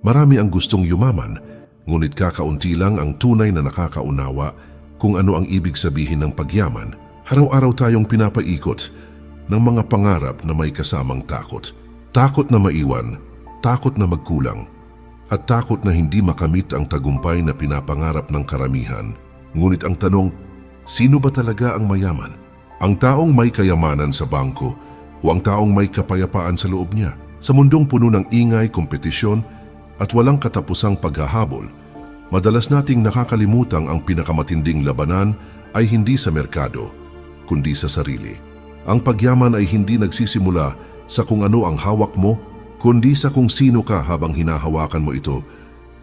Marami ang gustong yumaman, ngunit kakaunti lang ang tunay na nakakaunawa kung ano ang ibig sabihin ng pagyaman. Araw-araw tayong pinapaikot ng mga pangarap na may kasamang takot. Takot na maiwan, takot na magkulang, at takot na hindi makamit ang tagumpay na pinapangarap ng karamihan. Ngunit ang tanong, sino ba talaga ang mayaman? Ang taong may kayamanan sa bangko o ang taong may kapayapaan sa loob niya? Sa mundong puno ng ingay, kompetisyon at walang katapusang paghahabol, madalas nating nakakalimutang ang pinakamatinding labanan ay hindi sa merkado, kundi sa sarili. Ang pagyaman ay hindi nagsisimula sa kung ano ang hawak mo, kundi sa kung sino ka habang hinahawakan mo ito.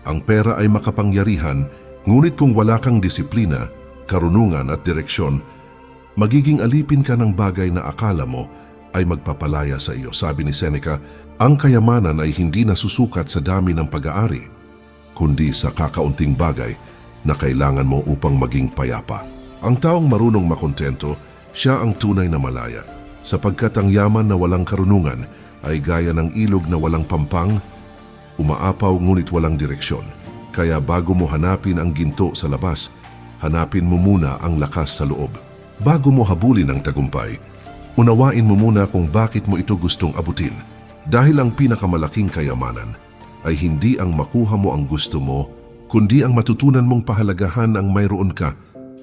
Ang pera ay makapangyarihan, ngunit kung wala kang disiplina, karunungan at direksyon, magiging alipin ka ng bagay na akala mo ay magpapalaya sa iyo. Sabi ni Seneca, ang kayamanan ay hindi nasusukat sa dami ng pag-aari, kundi sa kakaunting bagay na kailangan mo upang maging payapa. Ang taong marunong makontento, siya ang tunay na malaya, sapagkat ang yaman na walang karunungan ay gaya ng ilog na walang pampang, umaapaw ngunit walang direksyon. Kaya bago mo hanapin ang ginto sa labas, hanapin mo muna ang lakas sa loob. Bago mo habulin ang tagumpay, unawain mo muna kung bakit mo ito gustong abutin. Dahil ang pinakamalaking kayamanan ay hindi ang makuha mo ang gusto mo, kundi ang matutunan mong pahalagahan ang mayroon ka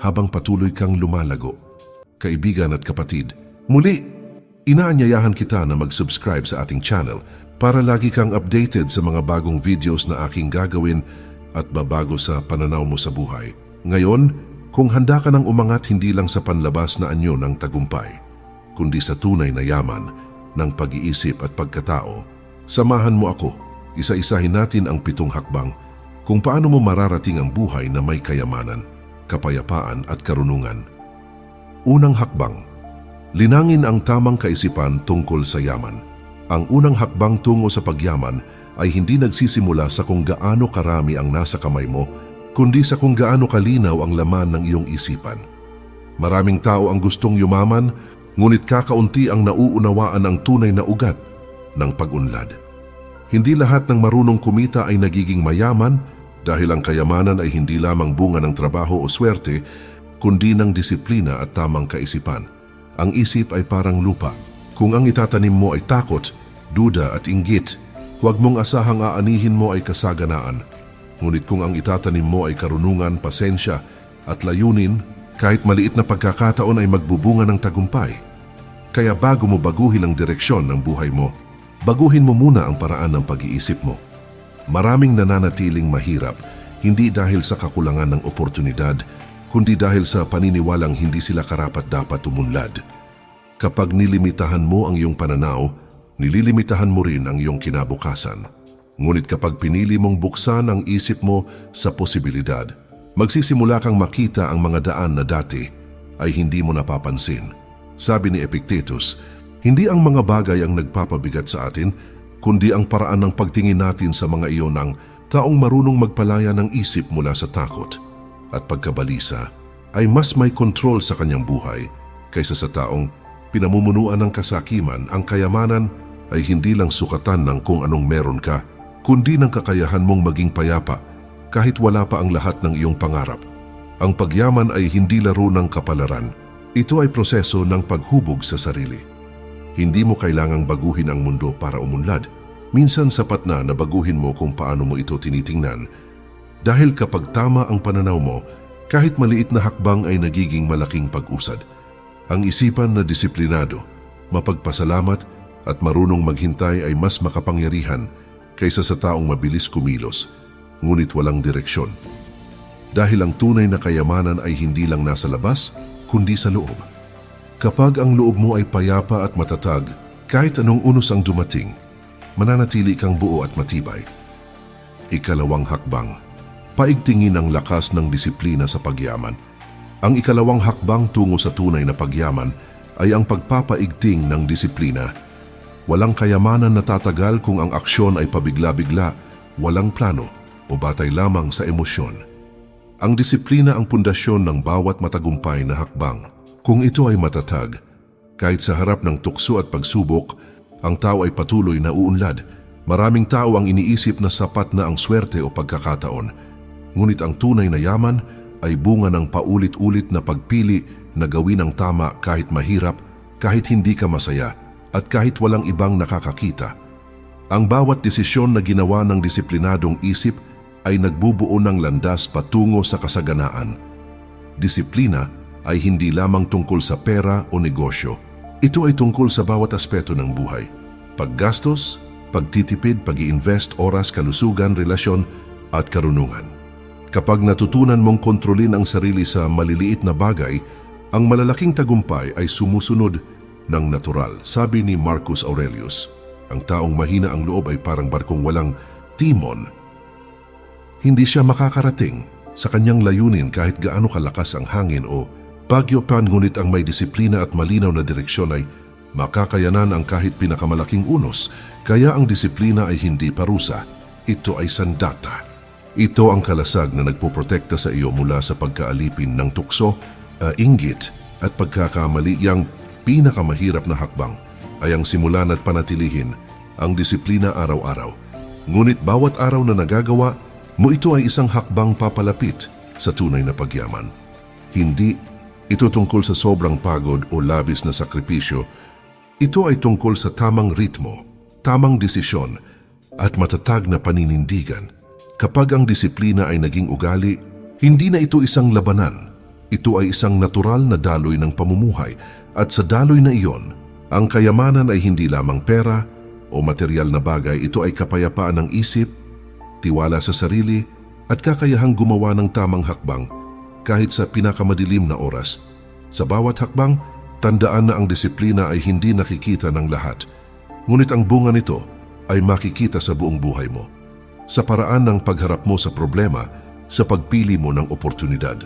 habang patuloy kang lumalago. Kaibigan at kapatid, muli, inaanyayahan kita na mag-subscribe sa ating channel para lagi kang updated sa mga bagong videos na aking gagawin at babago sa pananaw mo sa buhay. Ngayon, kung handa ka nang umangat hindi lang sa panlabas na anyo ng tagumpay, kundi sa tunay na yaman ng pag-iisip at pagkatao, samahan mo ako, isa-isahin natin ang pitong hakbang kung paano mo mararating ang buhay na may kayamanan, kapayapaan at karunungan. Unang hakbang, linangin ang tamang kaisipan tungkol sa yaman. Ang unang hakbang tungo sa pagyaman ay hindi nagsisimula sa kung gaano karami ang nasa kamay mo, kundi sa kung gaano kalinaw ang laman ng iyong isipan. Maraming tao ang gustong yumaman, ngunit kakaunti ang nauunawaan ang tunay na ugat ng pag-unlad. Hindi lahat ng marunong kumita ay nagiging mayaman dahil ang kayamanan ay hindi lamang bunga ng trabaho o swerte, kundi ng disiplina at tamang kaisipan. Ang isip ay parang lupa. Kung ang itatanim mo ay takot, duda at inggit, huwag mong asahang aanihin mo ay kasaganaan. Ngunit kung ang itatanim mo ay karunungan, pasensya at layunin, kahit maliit na pagkakataon ay magbubunga ng tagumpay. Kaya bago mo baguhin ang direksyon ng buhay mo, baguhin mo muna ang paraan ng pag-iisip mo. Maraming nananatiling mahirap hindi dahil sa kakulangan ng oportunidad, kundi dahil sa paniniwalang hindi sila karapat dapat umunlad. Kapag nilimitahan mo ang iyong pananaw, nililimitahan mo rin ang iyong kinabukasan. Ngunit kapag pinili mong buksan ang isip mo sa posibilidad, magsisimula kang makita ang mga daan na dati ay hindi mo napapansin. Sabi ni Epictetus, hindi ang mga bagay ang nagpapabigat sa atin, kundi ang paraan ng pagtingin natin sa mga iyon ng taong marunong magpalaya ng isip mula sa takot at pagkabalisa ay mas may kontrol sa kanyang buhay kaysa sa taong pinamumunuan ng kasakiman ang kayamanan ay hindi lang sukatan ng kung anong meron ka, kundi ng kakayahan mong maging payapa kahit wala pa ang lahat ng iyong pangarap. Ang pagyaman ay hindi laro ng kapalaran. Ito ay proseso ng paghubog sa sarili. Hindi mo kailangang baguhin ang mundo para umunlad. Minsan sapat na na baguhin mo kung paano mo ito tinitingnan. Dahil kapag tama ang pananaw mo, kahit maliit na hakbang ay nagiging malaking pag-usad. Ang isipan na disiplinado, mapagpasalamat at marunong maghintay ay mas makapangyarihan kaysa sa taong mabilis kumilos, ngunit walang direksyon. Dahil ang tunay na kayamanan ay hindi lang nasa labas, kundi sa loob. Kapag ang loob mo ay payapa at matatag, kahit anong unos ang dumating, mananatili kang buo at matibay. Ikalawang hakbang, paigtingin ang lakas ng disiplina sa pagyaman. Ang ikalawang hakbang tungo sa tunay na pagyaman ay ang pagpapaigting ng disiplina. Walang kayamanan na tatagal kung ang aksyon ay pabigla-bigla, walang plano o batay lamang sa emosyon. Ang disiplina ang pundasyon ng bawat matagumpay na hakbang. Kung ito ay matatag, kahit sa harap ng tukso at pagsubok, ang tao ay patuloy na uunlad Maraming tao ang iniisip na sapat na ang swerte o pagkakataon. Ngunit ang tunay na yaman ay bunga ng paulit-ulit na pagpili na gawin ang tama kahit mahirap, kahit hindi ka masaya, at kahit walang ibang nakakakita. Ang bawat desisyon na ginawa ng disiplinadong isip ay nagbubuo ng landas patungo sa kasaganaan. Disiplina ay hindi lamang tungkol sa pera o negosyo. Ito ay tungkol sa bawat aspeto ng buhay. Paggastos, pagtitipid, pag invest oras, kalusugan, relasyon, at karunungan. Kapag natutunan mong kontrolin ang sarili sa maliliit na bagay, ang malalaking tagumpay ay sumusunod ng natural, sabi ni Marcus Aurelius. Ang taong mahina ang loob ay parang barkong walang timon. Hindi siya makakarating sa kanyang layunin kahit gaano kalakas ang hangin o bagyo pa ngunit ang may disiplina at malinaw na direksyon ay makakayanan ang kahit pinakamalaking unos kaya ang disiplina ay hindi parusa. Ito ay sandata. Ito ang kalasag na nagpoprotekta sa iyo mula sa pagkaalipin ng tukso, uh, inggit at pagkakamali yang pinakamahirap na hakbang ay ang simulan at panatilihin ang disiplina araw-araw. Ngunit bawat araw na nagagawa mo ito ay isang hakbang papalapit sa tunay na pagyaman. Hindi ito tungkol sa sobrang pagod o labis na sakripisyo. Ito ay tungkol sa tamang ritmo, tamang desisyon at matatag na paninindigan. Kapag ang disiplina ay naging ugali, hindi na ito isang labanan. Ito ay isang natural na daloy ng pamumuhay at sa daloy na iyon, ang kayamanan ay hindi lamang pera o material na bagay, ito ay kapayapaan ng isip, tiwala sa sarili at kakayahang gumawa ng tamang hakbang kahit sa pinakamadilim na oras. Sa bawat hakbang, tandaan na ang disiplina ay hindi nakikita ng lahat. Ngunit ang bunga nito ay makikita sa buong buhay mo. Sa paraan ng pagharap mo sa problema, sa pagpili mo ng oportunidad,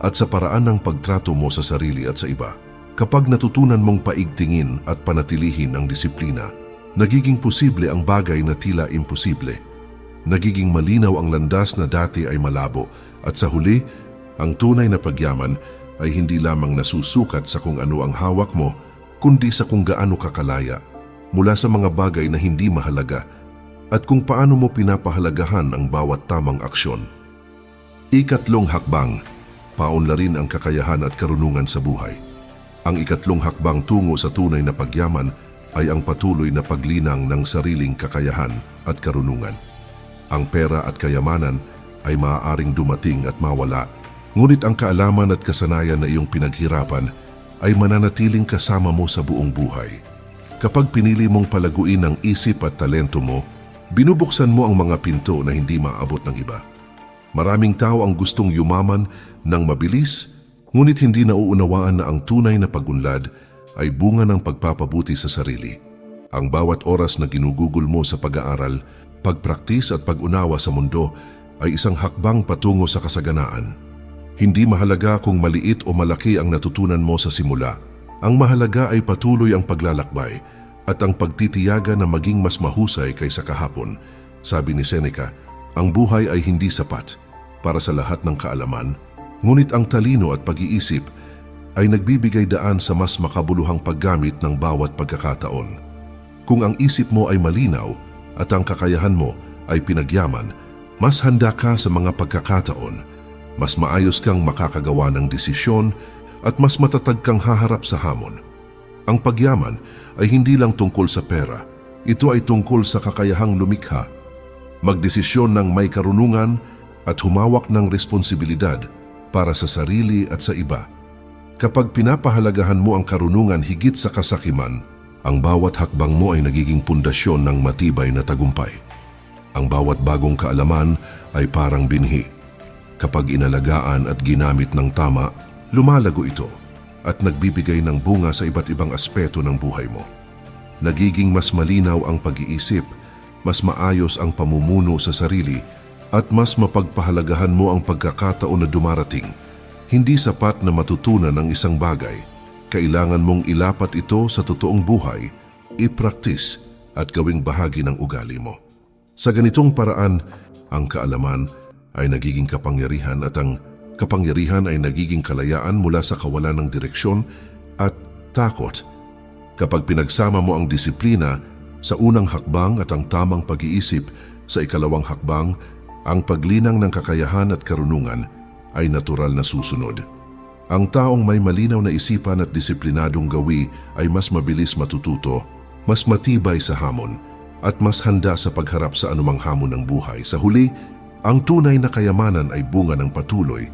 at sa paraan ng pagtrato mo sa sarili at sa iba. Kapag natutunan mong paigtingin at panatilihin ang disiplina, nagiging posible ang bagay na tila imposible. Nagiging malinaw ang landas na dati ay malabo at sa huli, ang tunay na pagyaman ay hindi lamang nasusukat sa kung ano ang hawak mo, kundi sa kung gaano kakalaya mula sa mga bagay na hindi mahalaga at kung paano mo pinapahalagahan ang bawat tamang aksyon. Ikatlong hakbang, paunlarin ang kakayahan at karunungan sa buhay. Ang ikatlong hakbang tungo sa tunay na pagyaman ay ang patuloy na paglinang ng sariling kakayahan at karunungan. Ang pera at kayamanan ay maaaring dumating at mawala, ngunit ang kaalaman at kasanayan na iyong pinaghirapan ay mananatiling kasama mo sa buong buhay. Kapag pinili mong palaguin ang isip at talento mo, binubuksan mo ang mga pinto na hindi maabot ng iba. Maraming tao ang gustong yumaman ng mabilis, ngunit hindi nauunawaan na ang tunay na pagunlad ay bunga ng pagpapabuti sa sarili. Ang bawat oras na ginugugol mo sa pag-aaral, pagpraktis at pag-unawa sa mundo ay isang hakbang patungo sa kasaganaan. Hindi mahalaga kung maliit o malaki ang natutunan mo sa simula. Ang mahalaga ay patuloy ang paglalakbay at ang pagtitiyaga na maging mas mahusay kaysa kahapon. Sabi ni Seneca, ang buhay ay hindi sapat para sa lahat ng kaalaman, ngunit ang talino at pag-iisip ay nagbibigay daan sa mas makabuluhang paggamit ng bawat pagkakataon. Kung ang isip mo ay malinaw at ang kakayahan mo ay pinagyaman, mas handa ka sa mga pagkakataon, mas maayos kang makakagawa ng desisyon at mas matatag kang haharap sa hamon. Ang pagyaman ay hindi lang tungkol sa pera, ito ay tungkol sa kakayahang lumikha, magdesisyon ng may karunungan at humawak ng responsibilidad para sa sarili at sa iba. Kapag pinapahalagahan mo ang karunungan higit sa kasakiman, ang bawat hakbang mo ay nagiging pundasyon ng matibay na tagumpay. Ang bawat bagong kaalaman ay parang binhi. Kapag inalagaan at ginamit ng tama, lumalago ito at nagbibigay ng bunga sa iba't ibang aspeto ng buhay mo. Nagiging mas malinaw ang pag-iisip, mas maayos ang pamumuno sa sarili at mas mapagpahalagahan mo ang pagkakataon na dumarating. Hindi sapat na matutunan ang isang bagay. Kailangan mong ilapat ito sa totoong buhay, ipraktis at gawing bahagi ng ugali mo. Sa ganitong paraan, ang kaalaman ay nagiging kapangyarihan at ang kapangyarihan ay nagiging kalayaan mula sa kawalan ng direksyon at takot. Kapag pinagsama mo ang disiplina, Sa unang hakbang at ang tamang pag-iisip sa ikalawang hakbang, ang paglinang ng kakayahan at karunungan ay natural na susunod. Ang taong may malinaw na isipan at disiplinadong gawi ay mas mabilis matututo, mas matibay sa hamon, at mas handa sa pagharap sa anumang hamon ng buhay. Sa huli, ang tunay na kayamanan ay bunga ng patuloy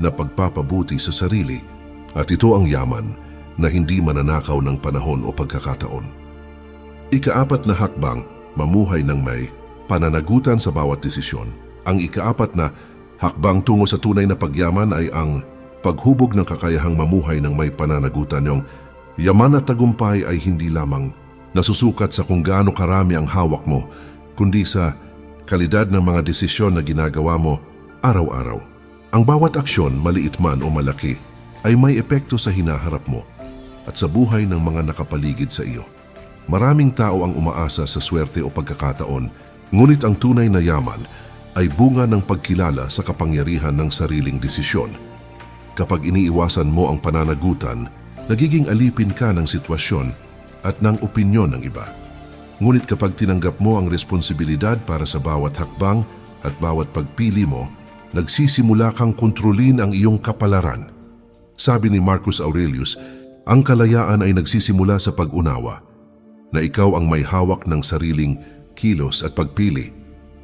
na pagpapabuti sa sarili at ito ang yaman na hindi mananakaw ng panahon o pagkakataon. Ikaapat na hakbang, mamuhay ng may pananagutan sa bawat desisyon. Ang ikaapat na hakbang tungo sa tunay na pagyaman ay ang paghubog ng kakayahang mamuhay ng may pananagutan. Yung yaman at tagumpay ay hindi lamang nasusukat sa kung gaano karami ang hawak mo, kundi sa kalidad ng mga desisyon na ginagawa mo araw-araw. Ang bawat aksyon, maliit man o malaki, ay may epekto sa hinaharap mo at sa buhay ng mga nakapaligid sa iyo. Maraming tao ang umaasa sa swerte o pagkakataon, ngunit ang tunay na yaman ay bunga ng pagkilala sa kapangyarihan ng sariling desisyon. Kapag iniiwasan mo ang pananagutan, nagiging alipin ka ng sitwasyon at ng opinyon ng iba. Ngunit kapag tinanggap mo ang responsibilidad para sa bawat hakbang at bawat pagpili mo, nagsisimula kang kontrolin ang iyong kapalaran. Sabi ni Marcus Aurelius, ang kalayaan ay nagsisimula sa pag-unawa na ikaw ang may hawak ng sariling kilos at pagpili.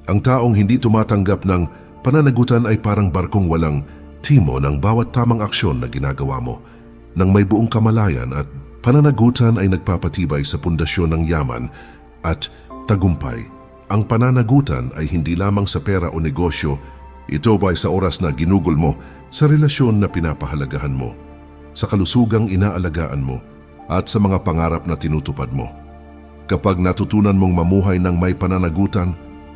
Ang taong hindi tumatanggap ng pananagutan ay parang barkong walang timo ng bawat tamang aksyon na ginagawa mo. Nang may buong kamalayan at pananagutan ay nagpapatibay sa pundasyon ng yaman at tagumpay. Ang pananagutan ay hindi lamang sa pera o negosyo, ito ba sa oras na ginugol mo sa relasyon na pinapahalagahan mo, sa kalusugang inaalagaan mo, at sa mga pangarap na tinutupad mo. Kapag natutunan mong mamuhay ng may pananagutan,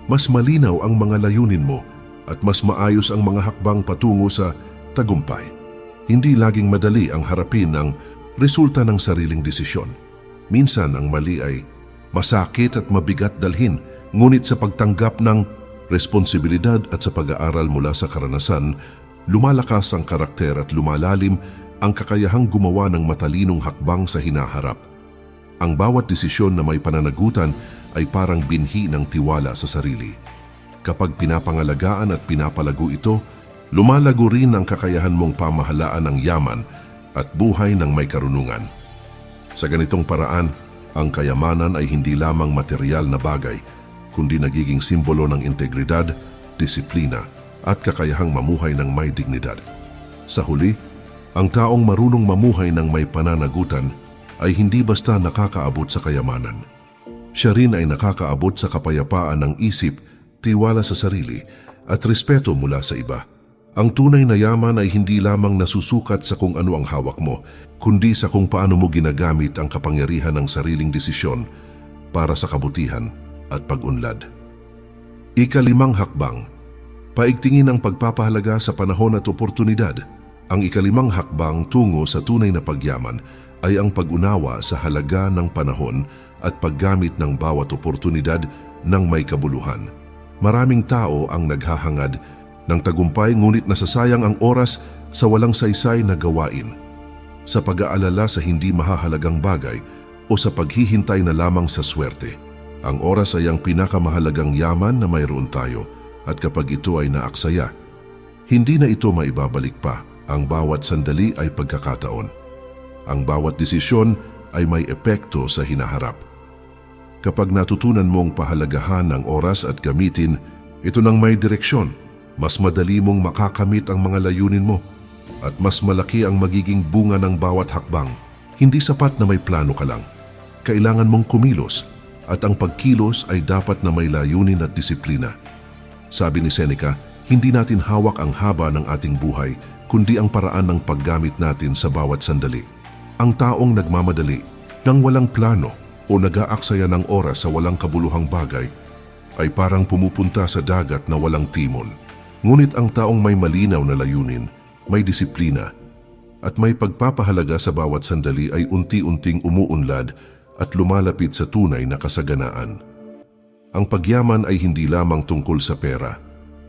mas malinaw ang mga layunin mo at mas maayos ang mga hakbang patungo sa tagumpay. Hindi laging madali ang harapin ang resulta ng sariling desisyon. Minsan ang mali ay masakit at mabigat dalhin, ngunit sa pagtanggap ng responsibilidad at sa pag-aaral mula sa karanasan, lumalakas ang karakter at lumalalim ang kakayahang gumawa ng matalinong hakbang sa hinaharap. Ang bawat desisyon na may pananagutan ay parang binhi ng tiwala sa sarili. Kapag pinapangalagaan at pinapalago ito, lumalago rin ang kakayahan mong pamahalaan ng yaman at buhay ng may karunungan. Sa ganitong paraan, ang kayamanan ay hindi lamang material na bagay, kundi nagiging simbolo ng integridad, disiplina at kakayahang mamuhay ng may dignidad. Sa huli, ang taong marunong mamuhay ng may pananagutan ay hindi basta nakakaabot sa kayamanan. Siya rin ay nakakaabot sa kapayapaan ng isip, tiwala sa sarili at respeto mula sa iba. Ang tunay na yaman ay hindi lamang nasusukat sa kung ano ang hawak mo, kundi sa kung paano mo ginagamit ang kapangyarihan ng sariling desisyon para sa kabutihan at pag-unlad. Ikalimang hakbang, paigtingin ang pagpapahalaga sa panahon at oportunidad. Ang ikalimang hakbang tungo sa tunay na pagyaman ay ang pag-unawa sa halaga ng panahon at paggamit ng bawat oportunidad ng may kabuluhan. Maraming tao ang naghahangad ng tagumpay ngunit nasasayang ang oras sa walang saysay na gawain. Sa pag-aalala sa hindi mahahalagang bagay o sa paghihintay na lamang sa swerte. Ang oras ay ang pinakamahalagang yaman na mayroon tayo at kapag ito ay naaksaya, hindi na ito maibabalik pa. Ang bawat sandali ay pagkakataon. Ang bawat desisyon ay may epekto sa hinaharap. Kapag natutunan mong pahalagahan ang oras at gamitin, ito nang may direksyon, mas madali mong makakamit ang mga layunin mo at mas malaki ang magiging bunga ng bawat hakbang. Hindi sapat na may plano ka lang. Kailangan mong kumilos at ang pagkilos ay dapat na may layunin at disiplina. Sabi ni Seneca, hindi natin hawak ang haba ng ating buhay kundi ang paraan ng paggamit natin sa bawat sandali. Ang taong nagmamadali nang walang plano o nag-aaksaya ng oras sa walang kabuluhang bagay ay parang pumupunta sa dagat na walang timon. Ngunit ang taong may malinaw na layunin, may disiplina, at may pagpapahalaga sa bawat sandali ay unti-unting umuunlad at lumalapit sa tunay na kasaganaan. Ang pagyaman ay hindi lamang tungkol sa pera.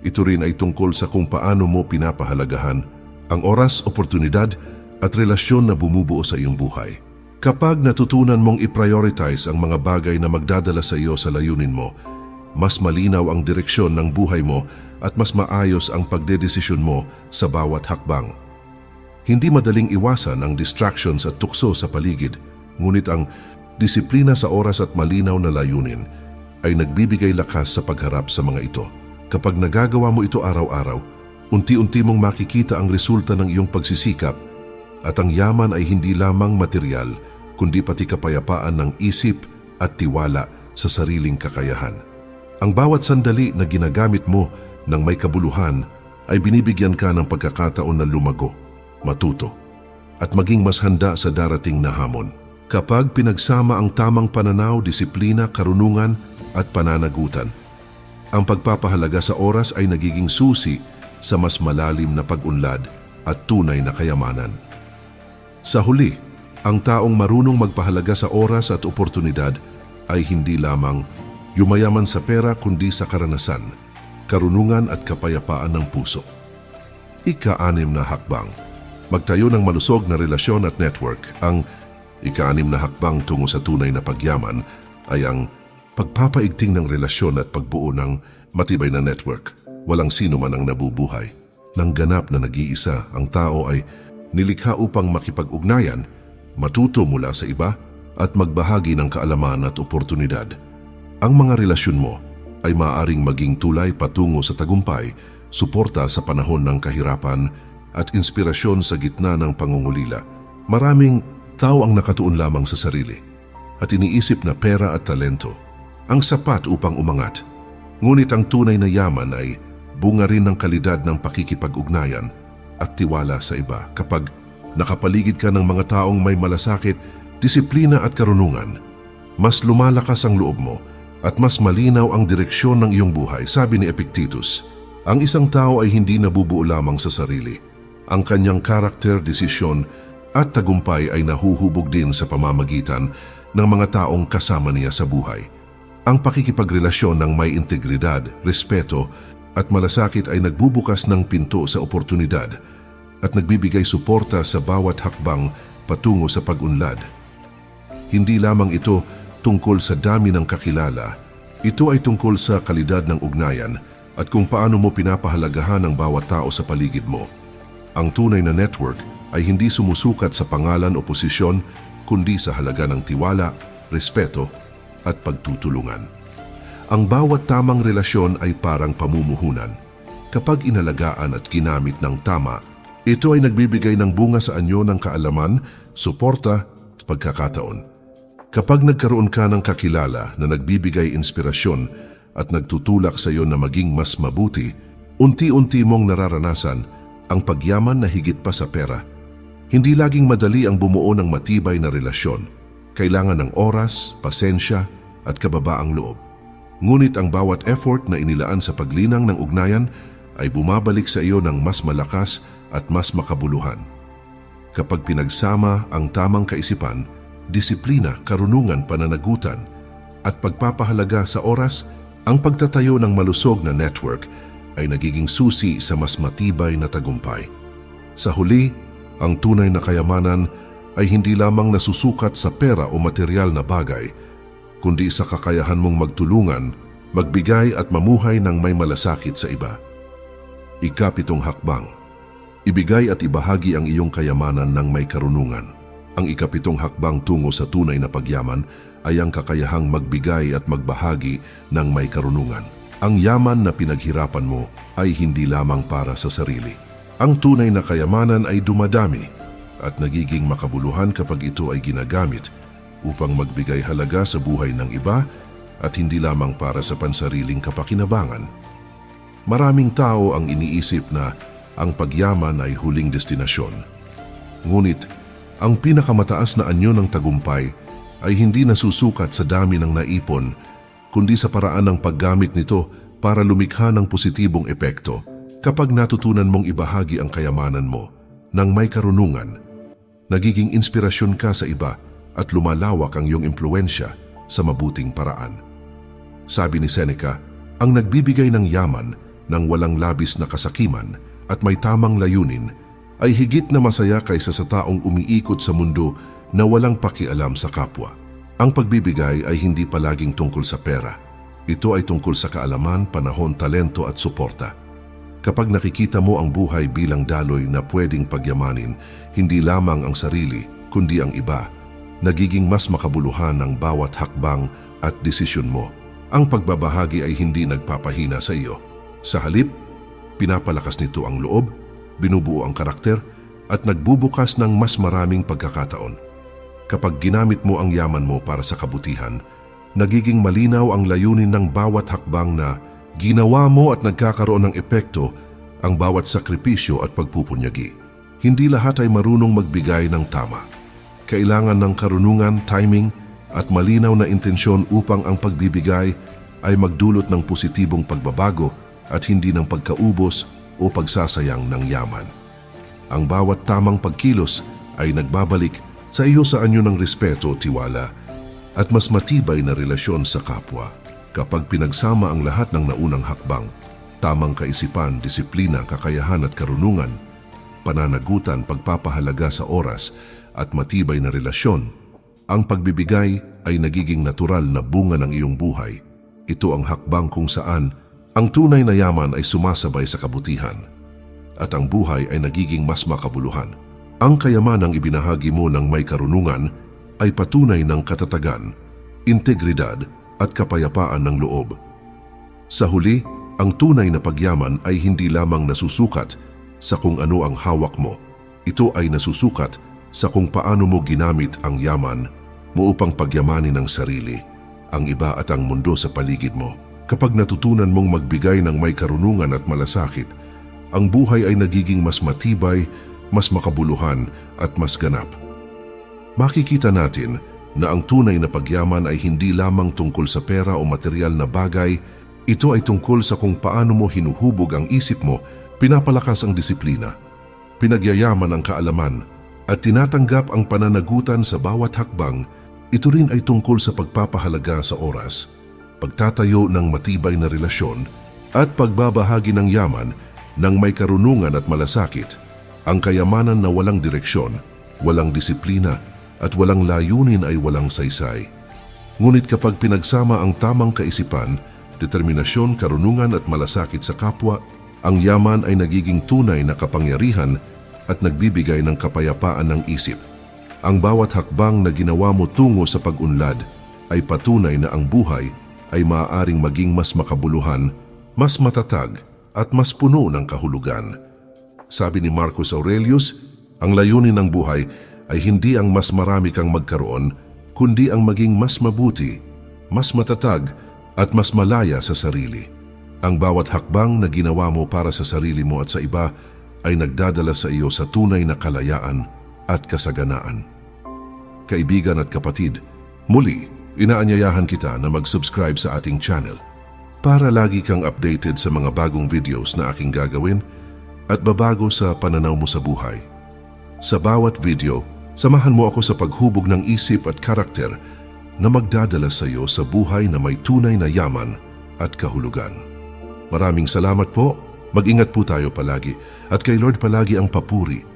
Ito rin ay tungkol sa kung paano mo pinapahalagahan ang oras, oportunidad at relasyon na bumubuo sa iyong buhay. Kapag natutunan mong i-prioritize ang mga bagay na magdadala sa iyo sa layunin mo, mas malinaw ang direksyon ng buhay mo at mas maayos ang pagdedesisyon mo sa bawat hakbang. Hindi madaling iwasan ang distractions at tukso sa paligid, ngunit ang disiplina sa oras at malinaw na layunin ay nagbibigay lakas sa pagharap sa mga ito. Kapag nagagawa mo ito araw-araw, unti-unti mong makikita ang resulta ng iyong pagsisikap at ang yaman ay hindi lamang material, kundi pati kapayapaan ng isip at tiwala sa sariling kakayahan. Ang bawat sandali na ginagamit mo ng may kabuluhan ay binibigyan ka ng pagkakataon na lumago, matuto, at maging mas handa sa darating na hamon. Kapag pinagsama ang tamang pananaw, disiplina, karunungan at pananagutan, ang pagpapahalaga sa oras ay nagiging susi sa mas malalim na pag-unlad at tunay na kayamanan. Sa huli, ang taong marunong magpahalaga sa oras at oportunidad ay hindi lamang yumayaman sa pera kundi sa karanasan, karunungan at kapayapaan ng puso. Ika-anim na hakbang. Magtayo ng malusog na relasyon at network. Ang ika-anim na hakbang tungo sa tunay na pagyaman ay ang pagpapaigting ng relasyon at pagbuo ng matibay na network. Walang sino man ang nabubuhay. Nang ganap na nag-iisa, ang tao ay nilikha upang makipag-ugnayan, matuto mula sa iba, at magbahagi ng kaalaman at oportunidad. Ang mga relasyon mo ay maaaring maging tulay patungo sa tagumpay, suporta sa panahon ng kahirapan, at inspirasyon sa gitna ng pangungulila. Maraming tao ang nakatuon lamang sa sarili at iniisip na pera at talento ang sapat upang umangat. Ngunit ang tunay na yaman ay bunga rin ng kalidad ng pakikipag-ugnayan at tiwala sa iba kapag nakapaligid ka ng mga taong may malasakit, disiplina at karunungan. Mas lumalakas ang loob mo at mas malinaw ang direksyon ng iyong buhay, sabi ni Epictetus. Ang isang tao ay hindi nabubuo lamang sa sarili. Ang kanyang karakter, desisyon at tagumpay ay nahuhubog din sa pamamagitan ng mga taong kasama niya sa buhay. Ang pakikipagrelasyon ng may integridad, respeto at malasakit ay nagbubukas ng pinto sa oportunidad at nagbibigay suporta sa bawat hakbang patungo sa pag-unlad. Hindi lamang ito tungkol sa dami ng kakilala, ito ay tungkol sa kalidad ng ugnayan at kung paano mo pinapahalagahan ang bawat tao sa paligid mo. Ang tunay na network ay hindi sumusukat sa pangalan o posisyon kundi sa halaga ng tiwala, respeto at pagtutulungan. Ang bawat tamang relasyon ay parang pamumuhunan. Kapag inalagaan at ginamit ng tama, ito ay nagbibigay ng bunga sa anyo ng kaalaman, suporta at pagkakataon. Kapag nagkaroon ka ng kakilala na nagbibigay inspirasyon at nagtutulak sa iyo na maging mas mabuti, unti-unti mong nararanasan ang pagyaman na higit pa sa pera. Hindi laging madali ang bumuo ng matibay na relasyon. Kailangan ng oras, pasensya at kababaang loob. Ngunit ang bawat effort na inilaan sa paglinang ng ugnayan ay bumabalik sa iyo ng mas malakas at mas makabuluhan. Kapag pinagsama ang tamang kaisipan, disiplina, karunungan, pananagutan, at pagpapahalaga sa oras, ang pagtatayo ng malusog na network ay nagiging susi sa mas matibay na tagumpay. Sa huli, ang tunay na kayamanan ay hindi lamang nasusukat sa pera o material na bagay, kundi sa kakayahan mong magtulungan, magbigay at mamuhay ng may malasakit sa iba. Ikapitong hakbang. Ibigay at ibahagi ang iyong kayamanan ng may karunungan. Ang ikapitong hakbang tungo sa tunay na pagyaman ay ang kakayahang magbigay at magbahagi ng may karunungan. Ang yaman na pinaghirapan mo ay hindi lamang para sa sarili. Ang tunay na kayamanan ay dumadami at nagiging makabuluhan kapag ito ay ginagamit upang magbigay halaga sa buhay ng iba at hindi lamang para sa pansariling kapakinabangan. Maraming tao ang iniisip na ang pagyaman ay huling destinasyon. Ngunit, ang pinakamataas na anyo ng tagumpay ay hindi nasusukat sa dami ng naipon, kundi sa paraan ng paggamit nito para lumikha ng positibong epekto kapag natutunan mong ibahagi ang kayamanan mo ng may karunungan, nagiging inspirasyon ka sa iba at lumalawak ang iyong impluensya sa mabuting paraan. Sabi ni Seneca, ang nagbibigay ng yaman ng walang labis na kasakiman at may tamang layunin ay higit na masaya kaysa sa taong umiikot sa mundo na walang pakialam sa kapwa. Ang pagbibigay ay hindi palaging tungkol sa pera. Ito ay tungkol sa kaalaman, panahon, talento at suporta. Kapag nakikita mo ang buhay bilang daloy na pwedeng pagyamanin, hindi lamang ang sarili, kundi ang iba, nagiging mas makabuluhan ang bawat hakbang at desisyon mo. Ang pagbabahagi ay hindi nagpapahina sa iyo. Sa halip, pinapalakas nito ang loob, binubuo ang karakter, at nagbubukas ng mas maraming pagkakataon. Kapag ginamit mo ang yaman mo para sa kabutihan, nagiging malinaw ang layunin ng bawat hakbang na ginawa mo at nagkakaroon ng epekto ang bawat sakripisyo at pagpupunyagi. Hindi lahat ay marunong magbigay ng tama. Kailangan ng karunungan, timing at malinaw na intensyon upang ang pagbibigay ay magdulot ng positibong pagbabago at hindi ng pagkaubos o pagsasayang ng yaman. Ang bawat tamang pagkilos ay nagbabalik sa iyo sa anyo ng respeto, tiwala at mas matibay na relasyon sa kapwa. Kapag pinagsama ang lahat ng naunang hakbang, tamang kaisipan, disiplina, kakayahan at karunungan, pananagutan, pagpapahalaga sa oras at matibay na relasyon, ang pagbibigay ay nagiging natural na bunga ng iyong buhay. Ito ang hakbang kung saan ang tunay na yaman ay sumasabay sa kabutihan at ang buhay ay nagiging mas makabuluhan. Ang kayamanang ibinahagi mo ng may karunungan ay patunay ng katatagan, integridad at kapayapaan ng loob. Sa huli, ang tunay na pagyaman ay hindi lamang nasusukat sa kung ano ang hawak mo. Ito ay nasusukat sa kung paano mo ginamit ang yaman mo upang pagyamanin ang sarili, ang iba at ang mundo sa paligid mo. Kapag natutunan mong magbigay ng may karunungan at malasakit, ang buhay ay nagiging mas matibay, mas makabuluhan at mas ganap. Makikita natin na ang tunay na pagyaman ay hindi lamang tungkol sa pera o material na bagay, ito ay tungkol sa kung paano mo hinuhubog ang isip mo, pinapalakas ang disiplina, pinagyayaman ang kaalaman, at tinatanggap ang pananagutan sa bawat hakbang, ito rin ay tungkol sa pagpapahalaga sa oras, pagtatayo ng matibay na relasyon, at pagbabahagi ng yaman ng may karunungan at malasakit, ang kayamanan na walang direksyon, walang disiplina, at walang layunin ay walang saysay. Ngunit kapag pinagsama ang tamang kaisipan, determinasyon, karunungan at malasakit sa kapwa, ang yaman ay nagiging tunay na kapangyarihan at nagbibigay ng kapayapaan ng isip. Ang bawat hakbang na ginawa mo tungo sa pag-unlad ay patunay na ang buhay ay maaaring maging mas makabuluhan, mas matatag at mas puno ng kahulugan. Sabi ni Marcus Aurelius, ang layunin ng buhay ay hindi ang mas marami kang magkaroon, kundi ang maging mas mabuti, mas matatag at mas malaya sa sarili. Ang bawat hakbang na ginawa mo para sa sarili mo at sa iba ay nagdadala sa iyo sa tunay na kalayaan at kasaganaan. Kaibigan at kapatid, muli, inaanyayahan kita na mag-subscribe sa ating channel para lagi kang updated sa mga bagong videos na aking gagawin at babago sa pananaw mo sa buhay. Sa bawat video, samahan mo ako sa paghubog ng isip at karakter na magdadala sa iyo sa buhay na may tunay na yaman at kahulugan. Maraming salamat po, mag-ingat po tayo palagi at kay Lord palagi ang papuri